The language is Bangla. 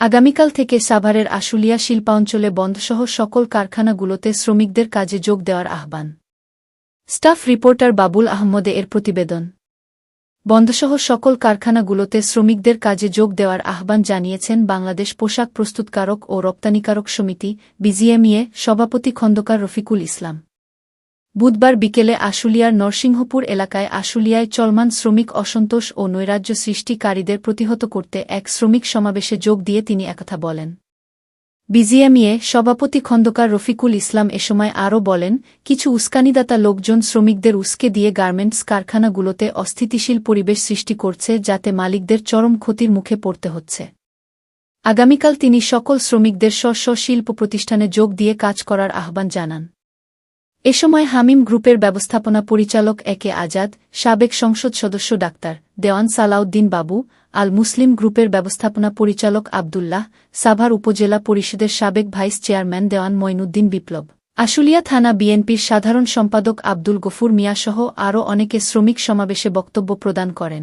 আগামীকাল থেকে সাভারের আশুলিয়া শিল্পাঞ্চলে বন্ধসহ সকল কারখানাগুলোতে শ্রমিকদের কাজে যোগ দেওয়ার আহ্বান। স্টাফ রিপোর্টার বাবুল আহমদে এর প্রতিবেদন। বন্ধসহ সকল কারখানাগুলোতে শ্রমিকদের কাজে যোগ দেওয়ার আহ্বান জানিয়েছেন বাংলাদেশ পোশাক প্রস্তুতকারক ও রপ্তানিকারক সমিতি, বিজিএমইএ, সভাপতি খন্দকার রফিকুল ইসলাম। বুধবার বিকেলে আশুলিয়ার নরসিংহপুর এলাকায় আশুলিয়ায় চলমান শ্রমিক অসন্তোষ ও নৈরাজ্য সৃষ্টিকারীদের প্রতিহত করতে এক শ্রমিক সমাবেশে যোগ দিয়ে তিনি একথা বলেন। বিজিএমইএ সভাপতি খন্দকার রফিকুল ইসলাম এ সময় আরও বলেন, কিছু উস্কানিদাতা লোকজন শ্রমিকদের উস্কে দিয়ে গার্মেন্টস কারখানাগুলোতে অস্থিতিশীল পরিবেশ সৃষ্টি করছে যাতে মালিকদের চরম ক্ষতির মুখে পড়তে হচ্ছে। আগামীকাল তিনি সকল শ্রমিকদের স্ব শিল্প প্রতিষ্ঠানে যোগ দিয়ে কাজ করার আহ্বান জানান। এ সময় হামিম গ্রুপের ব্যবস্থাপনা পরিচালক একে আজাদ, সাবেক সংসদ সদস্য ডাক্তার দেওয়ান সালাউদ্দিন বাবু আল মুসলিম গ্রুপের ব্যবস্থাপনা পরিচালক আবদুল্লাহ, সাভার উপজেলা পরিষদের সাবেক ভাইস চেয়ারম্যান দেওয়ান মঈনুদ্দিন বিপ্লব। আশুলিয়া থানা বিএনপির সাধারণ সম্পাদক আব্দুল গফুর মিয়াসহ আরও অনেকে শ্রমিক সমাবেশে বক্তব্য প্রদান করেন।